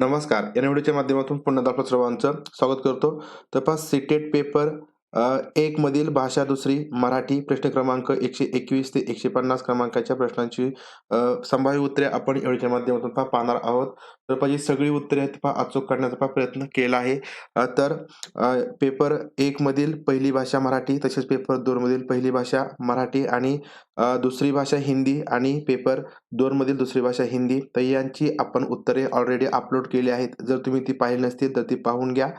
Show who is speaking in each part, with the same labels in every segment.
Speaker 1: नमस्कार. या व्हिडिओच्या माध्यमातून पुन्हा आपलं सर्वांचं स्वागत करतो. तपास सीटेट पेपर एकमधील एक मधील भाषा दुसरी मराठी प्रश्न क्रमांक एकशे एकवीस ते एकशे पन्नास क्रमांकाच्या प्रश्नांची संभाव्य उत्तरे आपण या माध्यमातून पहा पाहणार आहोत. तर पाहिजे सगळी उत्तरे आहेत पहा अचूक काढण्याचा पहा प्रयत्न केला आहे. तर पेपर एक मधील पहिली भाषा मराठी तसेच पेपर दोन मधील पहिली भाषा मराठी आणि दुसरी भाषा हिंदी आणि पेपर दोन मधील दुसरी भाषा हिंदी. तर यांची आपण उत्तरे ऑलरेडी अपलोड केली आहेत. जर तुम्ही ती पाहिली नसतील तर ती पाहून घ्या.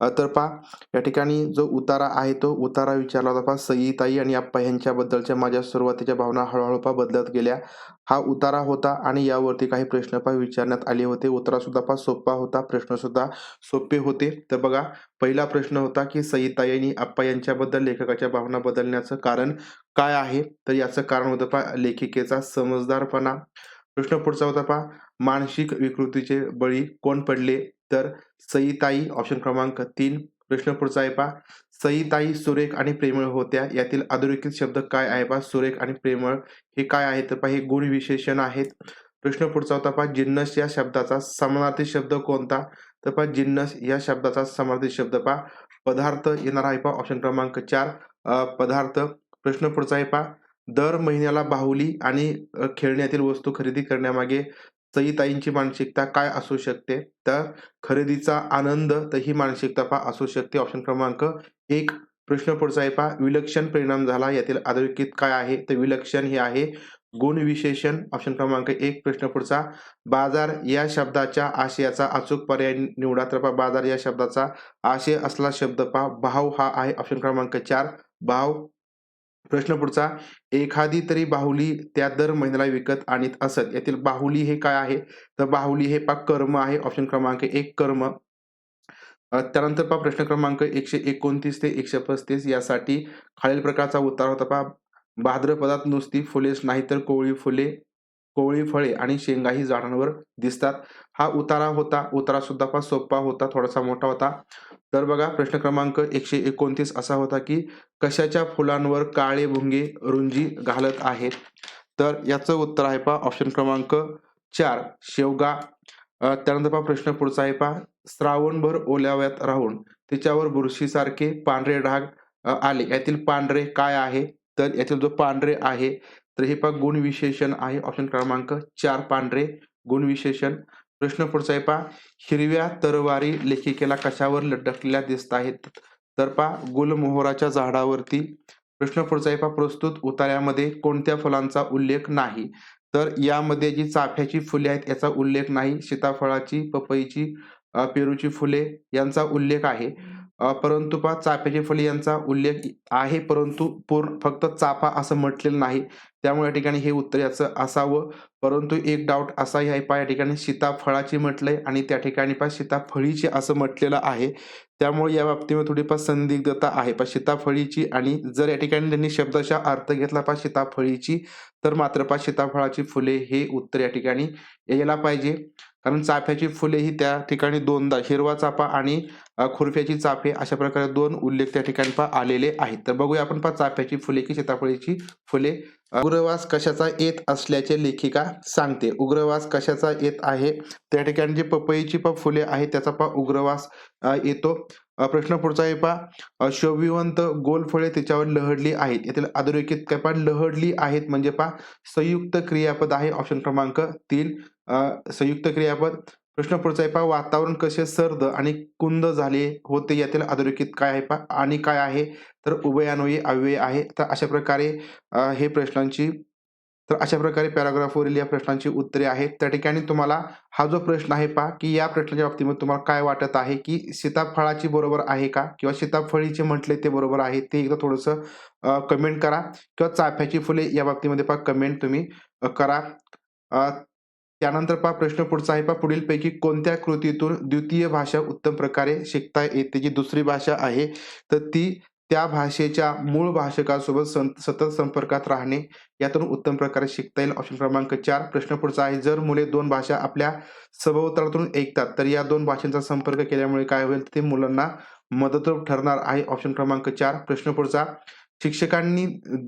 Speaker 1: तर पहा या ठिकाणी जो उतारा आहे तो उतारा विचारला होता पहा सईताई आणि आप्पा यांच्याबद्दलच्या माझ्या सुरुवातीच्या भावना हळूहळू पहा बदलत गेल्या. हा उतारा होता आणि यावरती काही प्रश्न पहा विचारण्यात आले होते. उतारा सुद्धा पहा सोपा होता प्रश्न सुद्धा सोपे होते. तर बघा पहिला प्रश्न होता की सईताई आणि आप्पा यांच्याबद्दल लेखकाच्या भावना बदलण्याचं कारण काय आहे? तर याचं कारण होतं पहा लेखिकेचा समजदारपणा. प्रश्न पुढचा होता पहा मानसिक विकृतीचे बळी कोण पडले? तर सईताई ऑप्शन क्रमांक तीन प्रश्न पुढचा आहे पा सईताई सुरेख आणि प्रेमळ होत्या. यातील अधोरेखित शब्द काय आहे पा सुरेख आणि प्रेमळ हे काय आहे? तर पहा हे गुण विशेषण आहेत. प्रश्न पुढचा होता पहा जिन्नस या शब्दाचा समानार्थी शब्द कोणता? तर पहा जिन्नस या शब्दाचा समानार्थी शब्द पहा. पदार्थ येणार आहे पहा ऑप्शन क्रमांक चार. पदार्थ. प्रश्न पुढचा आहे पहा दर महिन्याला बाहुली आणि खेळण्यातील वस्तू खरेदी करण्यामागे सईताईंची मानसिकता काय असू शकते? तर खरेदीचा आनंद तर ही मानसिकता पहा असू शकते. ऑप्शन क्रमांक एक प्रश्न पुढचा आहे पहा. विलक्षण परिणाम झाला. यातील अधोरेखित काय आहे? तर विलक्षण हे आहे. गुण विशेषण. ऑप्शन क्रमांक एक प्रश्न पुढचा. बाजार या शब्दाच्या आशयाचा अचूक पर्याय निवडा. तर पहा बाजार या शब्दाचा आशय असला शब्द पहा. भाव हा आहे. ऑप्शन क्रमांक चार भाव प्रश्न पुढचा एखादी तरी बाहुली त्या दर महिन्याला विकत आणीत असत. यातील बाहुली हे काय आहे? तर बाहुली हे पा कर्म आहे ऑप्शन क्रमांक एक कर्म. त्यानंतर पहा प्रश्न क्रमांक एकशे एकोणतीस ते एकशे पस्तीस यासाठी खालील प्रकारचा उत्तर होता पहा. भाद्रपदात नुसती फुलेच नाही तर कोवळी फुले. कोवळी फळे आणि शेंगाही झाडांवर दिसतात. हा उतारा होता उतारा सुद्धा फार सोपा होता थोडासा मोठा होता. तर बघा प्रश्न क्रमांक एकशे एकोणतीस असा होता की कशाच्या फुलांवर काळे भुंगे रुंजी घालत आहेत? तर याचं उत्तर आहे पहा ऑप्शन क्रमांक चार शेवगा. त्यानंतर पहा प्रश्न पुढचा आहे पहा. श्रावणभर ओल्याव्यात राहून त्याच्यावर बुरशीसारखे पांढरे डाग आले. यातील पांढरे काय आहे? तर यातील जो पांढरे आहे तर हे पहा गुण विशेषण आहे. ऑप्शन क्रमांक चार पांढरे. गुण विशेषण. प्रश्न पुढचा आहे पहा. हिरव्या तरवारी लेखिकेला कशावर लटकलेल्या दिसत आहेत? तर पहा गुलमोहराच्या झाडावरती. प्रश्न पुढचा आहे पहा. प्रस्तुत उतार्यामध्ये कोणत्या फुलांचा उल्लेख नाही? तर यामध्ये जी चाफ्याची फुले आहेत याचा उल्लेख नाही. सीताफळाची पपईची पेरूची फुले यांचा उल्लेख आहे. परंतु पहा चाफ्याची फुले यांचा उल्लेख आहे परंतु पूर्ण फक्त चाफा असं म्हटलेलं नाही. त्यामुळे या ठिकाणी हे उत्तर याचं असावं. परंतु एक डाऊट असाही आहे पहा या ठिकाणी सीताफळाची म्हटलंय आणि त्या ठिकाणी पहा सीताफळीची असं म्हटलेलं आहे. त्यामुळे या बाबतीमध्ये थोडीफार संदिग्धता आहे. पहा सीताफळीची आणि जर या ठिकाणी त्यांनी शब्दाचा अर्थ घेतला पहा सीताफळीची तर मात्र पहा सीताफळाची फुले हे उत्तर या ठिकाणी यायला पाहिजे. कारण चाफ्याची फुले ही त्या ठिकाणी दोनदा हिरवा चाफा आणि खुरफ्याची चाफे अशा प्रकारे दोन उल्लेख त्या ठिकाणी पहा आलेले आहेत. तर बघूया आपण पहा चाफ्याची फुले की सीताफळीची फुले. उग्रवास कशाचा येत असल्याचे लेखिका सांगते. उग्रवास कशाचा येत आहे? त्या ठिकाणी जी पपईची पा फुले आहेत त्याचा पा उग्रवास येतो. प्रश्न पुढचा आहे पहा. शोभिवंत गोल फळे त्याच्यावर लहडली आहेत. यातील अधोरेखित काय पहा? लहडली आहेत म्हणजे पहा संयुक्त क्रियापद आहे ऑप्शन क्रमांक तीन. अ, संयुक्त क्रियापद. प्रश्न पुढचा आहे पहा वातावरण कसे सर्द आणि कुंद झाले होते यातील अधोरेखित काय आहे पहा आणि काय आहे? तर उभयान्वयी अव्यय आहे. तर अशा प्रकारे अ, हे प्रश्नांची तर अशा प्रकारे पॅराग्राफवरील या प्रश्नांची उत्तरे आहेत. त्या ठिकाणी तुम्हाला हा जो प्रश्न आहे पहा की या प्रश्नाच्या बाबतीमध्ये तुम्हाला काय वाटत आहे की सीताफळाची बरोबर आहे का? किंवा सीताफळीचे म्हटले ते बरोबर आहे ते एकदा थोडंसं कमेंट करा. किंवा चाफ्याची फुले या बाबतीमध्ये पहा कमेंट तुम्ही अ, करा. अ, त्यानंतर पहा प्रश्न पुढचा आहे पहा. पुढीलपैकी कोणत्या कृतीतून द्वितीय भाषा उत्तम प्रकारे शिकता येते? जी दुसरी भाषा आहे तर ती त्या भाषेच्या मूळ भाषकासोबत सतत संपर्कात राहणे यातून उत्तम प्रकारे शिकता येईल. ऑप्शन क्रमांक चार. प्रश्न पुढचा आहे. जर मुले दोन भाषा आपल्या सभोवतालातून ऐकतात तर या दोन भाषांचा संपर्क केल्यामुळे काय होईल? ते मुलांना मदतरूप ठरणार आहे. ऑप्शन क्रमांक चार. प्रश्न पुढचा. शिक्षकांनी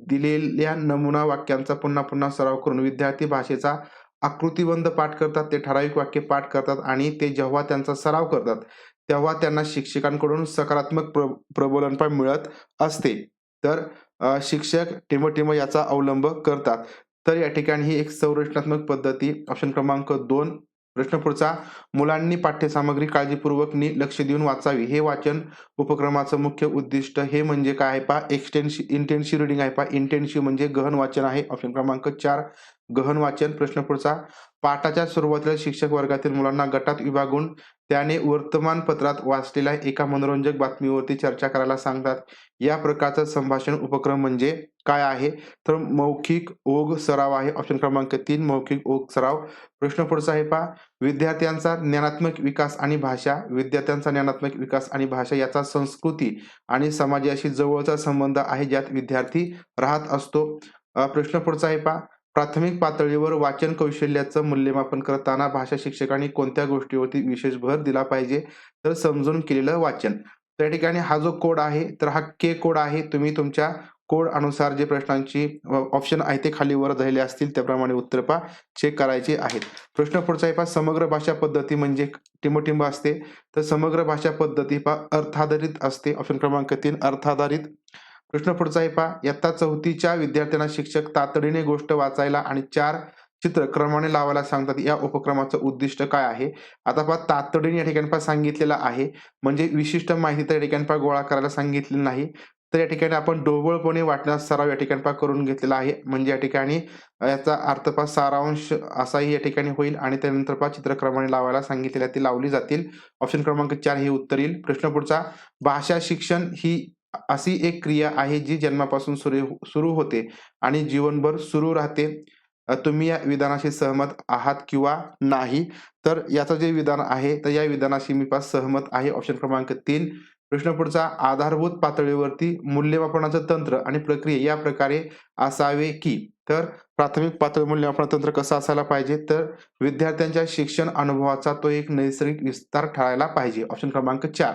Speaker 1: दिलेल्या नमुना वाक्यांचा पुन्हा पुन्हा सराव करून विद्यार्थी भाषेचा आकृतिबंध पाठ करतात ते ठराविक वाक्य पाठ करतात आणि ते जेव्हा त्यांचा सराव करतात तेव्हा त्यांना शिक्षकांकडून सकारात्मक प्र प्रबोधनपण मिळत असते. तर शिक्षक टिमोटिमो याचा अवलंब करतात. तर या ठिकाणी ही एक संरचनात्मक पद्धती ऑप्शन क्रमांक दोन प्रश्न पुढचा मुलांनी पाठ्यसामग्री काळजीपूर्वक नी लक्ष देऊन वाचावी. हे वाचन उपक्रमाचं मुख्य उद्दिष्ट हे म्हणजे काय आहे पहा? एक्सटेन्शि इंटेन्सिव्ह रिडिंग आहे पहा. इंटेन्सिव्ह म्हणजे गहन वाचन आहे. ऑप्शन क्रमांक चार गहन वाचन प्रश्न पुढचा. पाठाच्या सुरुवातीला शिक्षक वर्गातील मुलांना गटात विभागून त्याने वर्तमानपत्रात वाचलेल्या एका मनोरंजक बातमीवरती चर्चा करायला सांगतात. या प्रकारचा संभाषण उपक्रम म्हणजे काय आहे? तर मौखिक ओघ सराव आहे ऑप्शन क्रमांक तीन. मौखिक ओघ सराव. प्रश्न पुढचा आहे पहा. विद्यार्थ्यांचा ज्ञानात्मक विकास आणि भाषा. विद्यार्थ्यांचा ज्ञानात्मक विकास आणि भाषा याचा संस्कृती आणि समाजाशी जवळचा संबंध आहे ज्यात विद्यार्थी राहत असतो. प्रश्न पुढचा आहे पहा. प्राथमिक पातळीवर वाचन कौशल्याचं मूल्यमापन करताना भाषा शिक्षकांनी कोणत्या गोष्टीवरती विशेष भर दिला पाहिजे तर समजून केलेलं वाचन. त्या ठिकाणी हा जो कोड आहे तर हा के कोड आहे. तुम्ही तुमच्या कोड अनुसार जे प्रश्नांची ऑप्शन आहे ते खाली वर झालेले असतील त्याप्रमाणे उत्तर पा चेक करायचे आहेत. प्रश्न पुढचा आहे पा समग्र भाषा पद्धती म्हणजे टिंबटिंब असते. तर समग्र भाषा पद्धती पा अर्थाधारित असते. ऑप्शन क्रमांक तीन अर्थाधारित प्रश्न पुढचा आहे पहा. इयत्ता चौथीच्या विद्यार्थ्यांना शिक्षक तातडीने गोष्ट वाचायला आणि चार चित्र क्रमाने लावायला सांगतात. या उपक्रमाचं उद्दिष्ट काय आहे? आता पहा तातडीने या ठिकाणी पहा सांगितलेलं आहे. म्हणजे विशिष्ट माहिती तर या ठिकाणी पहा गोळा करायला सांगितलेली नाही. तर या ठिकाणी आपण ढोबळपणे वाटण्यास सराव या ठिकाणी पहा करून घेतलेला आहे. म्हणजे या ठिकाणी याचा अर्थ पहा सारांश असाही या ठिकाणी होईल आणि त्यानंतर पहा चित्रक्रमाने लावायला सांगितलेल्या ती लावली जातील. ऑप्शन क्रमांक चार हे उत्तर येईल. प्रश्न पुढचा भाषा शिक्षण ही अशी एक क्रिया आहे जी जन्मापासून सुरू हो, सुरू होते आणि जीवनभर सुरू राहते. तुम्ही या विधानाशी सहमत आहात किंवा नाही तर याचं जे विधान आहे तर या विधानाशी मी पास सहमत आहे. ऑप्शन क्रमांक तीन. प्रश्न पुढचा आधारभूत पातळीवरती मूल्यमापनाचं तंत्र आणि प्रक्रिया या प्रकारे असावे की? तर प्राथमिक पातळी मूल्यमापन तंत्र कसं असायला पाहिजे? तर विद्यार्थ्यांच्या शिक्षण अनुभवाचा तो एक नैसर्गिक विस्तार ठरायला पाहिजे. ऑप्शन क्रमांक चार.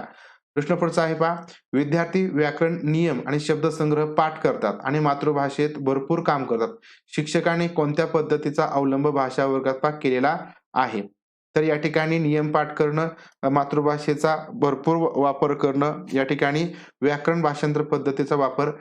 Speaker 1: प्रश्न पुढचा आहे पहा. विद्यार्थी व्याकरण नियम आणि शब्दसंग्रह पाठ करतात आणि मातृभाषेत भरपूर काम करतात. शिक्षकाने कोणत्या पद्धतीचा अवलंब भाषा वर्गात पहा केलेला आहे? तर या ठिकाणी नियम पाठ करणं मातृभाषेचा भरपूर वापर करणं या ठिकाणी व्याकरण भाषांतर पद्धतीचा वापर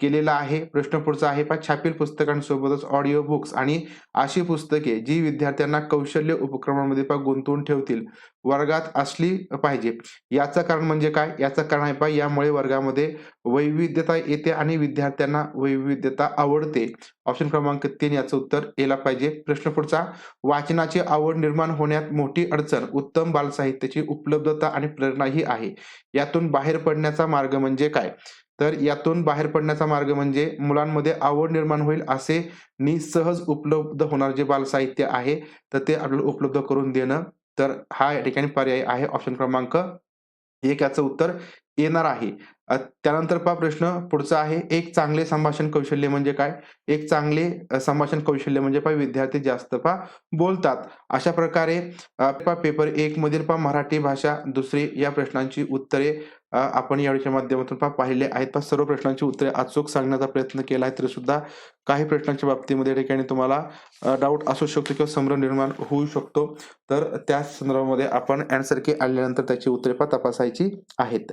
Speaker 1: केलेला आहे. प्रश्न पुढचा आहे. पा छापील पुस्तकांसोबतच ऑडिओ बुक्स आणि अशी पुस्तके जी विद्यार्थ्यांना कौशल्य उपक्रमामध्ये पा गुंतवून ठेवतील. वर्गात असली पाहिजे. याचं कारण म्हणजे काय? याचं कारण आहे पा यामुळे वर्गामध्ये वैविध्यता येते आणि विद्यार्थ्यांना वैविध्यता आवडते. ऑप्शन क्रमांक तीन याचं उत्तर यायला पाहिजे. प्रश्न पुढचा वाचनाची आवड निर्माण होण्यात मोठी अडचण उत्तम बालसाहित्याची उपलब्धता आणि प्रेरणा ही आहे. यातून बाहेर पडण्याचा मार्ग म्हणजे काय? तर यातून बाहेर पडण्याचा मार्ग म्हणजे मुलांमध्ये आवड निर्माण होईल असे नि सहज उपलब्ध होणार जे बालसाहित्य आहे तर ते आपल्याला उपलब्ध करून देणं. तर हा या ठिकाणी पर्याय आहे ऑप्शन क्रमांक एक याचं उत्तर. येणार आहे. त्यानंतर पहा प्रश्न पुढचा आहे. एक चांगले संभाषण कौशल्य म्हणजे काय? एक चांगले संभाषण कौशल्य म्हणजे पहा विद्यार्थी जास्त पहा बोलतात. अशा प्रकारे पहा पेपर एक मधील पहा मराठी भाषा दुसरी या प्रश्नांची उत्तरे आपण यावेळीच्या माध्यमातून पहा पाहिले आहेत. पहा सर्व प्रश्नांची उत्तरे अचूक सांगण्याचा प्रयत्न केला आहे तरी सुद्धा काही प्रश्नांच्या बाबतीमध्ये या ठिकाणी तुम्हाला डाऊट असू शकतो किंवा संभ्रम निर्माण होऊ शकतो. तर त्या संदर्भामध्ये आपण अँसर की आल्यानंतर त्याची उत्तरे पहा तपासायची आहेत.